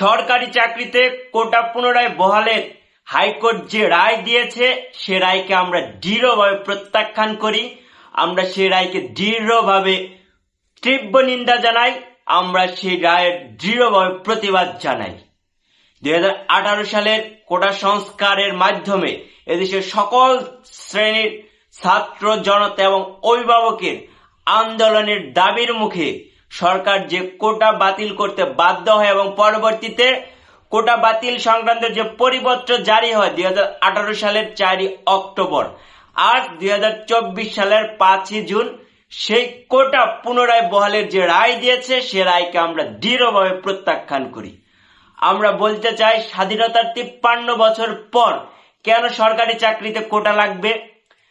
সরকারি চাকরিতে কোটা পুনরায় বহালের হাইকোর্ট যে রায় দিয়েছে, সে রায়কে আমরা দৃঢ়ভাবে প্রত্যাখ্যান করি। আমরা সে রায়কে দৃঢ়ভাবে তীব্র নিন্দা জানাই। আমরা সেই রায়ের দৃঢ়ভাবে প্রতিবাদ জানাই। দুই হাজার আঠারো সালের কোটা সংস্কারের মাধ্যমে এদেশের সকল শ্রেণির ছাত্র, জনতা এবং অভিভাবকের আন্দোলনের দাবির মুখে সরকার যে কোটা বাতিল করতে বাধ্য হয় এবং পরবর্তীতে কোটা বাতিল সংক্রান্ত যে পরিপত্র জারি হয় দুই সালের চারই অক্টোবর আর দুই সালের পাঁচই জুন, সেই কোটা পুনরায় বহালের যে রায় দিয়েছে, সে রায়কে আমরা দৃঢ়ভাবে প্রত্যাখ্যান করি। আমরা বলতে চাই, স্বাধীনতার তিপ্পান্ন বছর পর কেন সরকারি চাকরিতে কোটা লাগবে?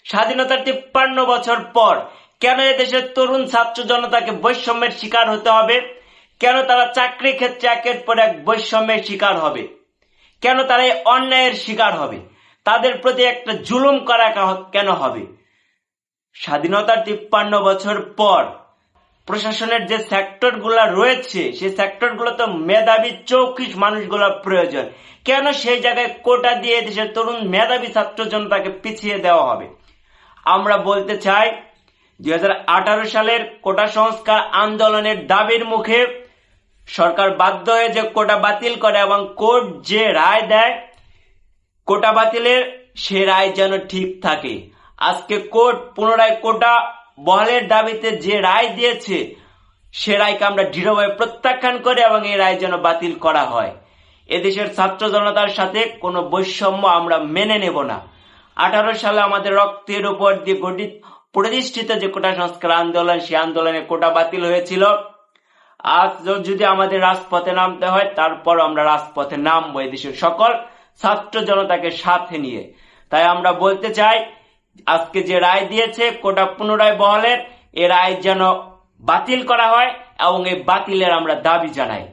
স্বাধীনতার তিপ্পান্ন বছর পর কেন এদেশের তরুণ ছাত্র জনতাকে বৈষম্যের শিকার হতে হবে? কেন তারা চাকরি ক্ষেত্রে একের পর এক বৈষম্যের শিকার হবে? কেন তারা এই অন্যায়ের শিকার হবে? তাদের প্রতি একটা জুলুম করা কেন হবে? স্বাধীনতার তিপ্পান্ন বছর পর প্রশাসনের যে সেক্টর রয়েছে, সেই সেক্টরগুলো তো মেধাবী চৌকিশ মানুষগুলোর প্রয়োজন। কেন সেই জায়গায় কোটা দিয়ে দেশের তরুণ মেধাবী ছাত্র জনতাকে পিছিয়ে দেওয়া হবে? আমরা বলতে চাই দুই হাজার আঠারো সালের কোটা সংস্কার আন্দোলনের দাবির মুখে সরকার বাধ্য হয়ে যে কোটা বাতিল করে এবং কোর্ট যে রায় দেয়, কোটা বাতিলের সে রায় যেন ঠিক থাকে। আজকে কোর্ট পুনরায় কোটা বহালের দাবিতে যে রায় দিয়েছে, সে রায়কে আমরা দৃঢ়ভাবে প্রত্যাখ্যান করে এবং এই রায় যেন বাতিল করা হয়। এদেশের ছাত্র জনতার সাথে কোনো বৈষম্য আমরা মেনে নেব না। আঠারো সালে আমাদের রক্তের উপর দিয়ে গঠিত প্রতিষ্ঠিত যে কোটা সংস্কার আন্দোলন, সেই আন্দোলনে কোটা বাতিল হয়েছিল। আজ যদি আমাদের রাজপথে নামতে হয় তারপর আমরা রাজপথে নামবো এদেশের সকল ছাত্র জনতাকে সাথে নিয়ে। তাই আমরা বলতে চাই, আজকে যে রায় দিয়েছে কোটা পুনরায় বহলের, এ রায় যেন বাতিল করা হয় এবং এই বাতিলের আমরা দাবি জানাই।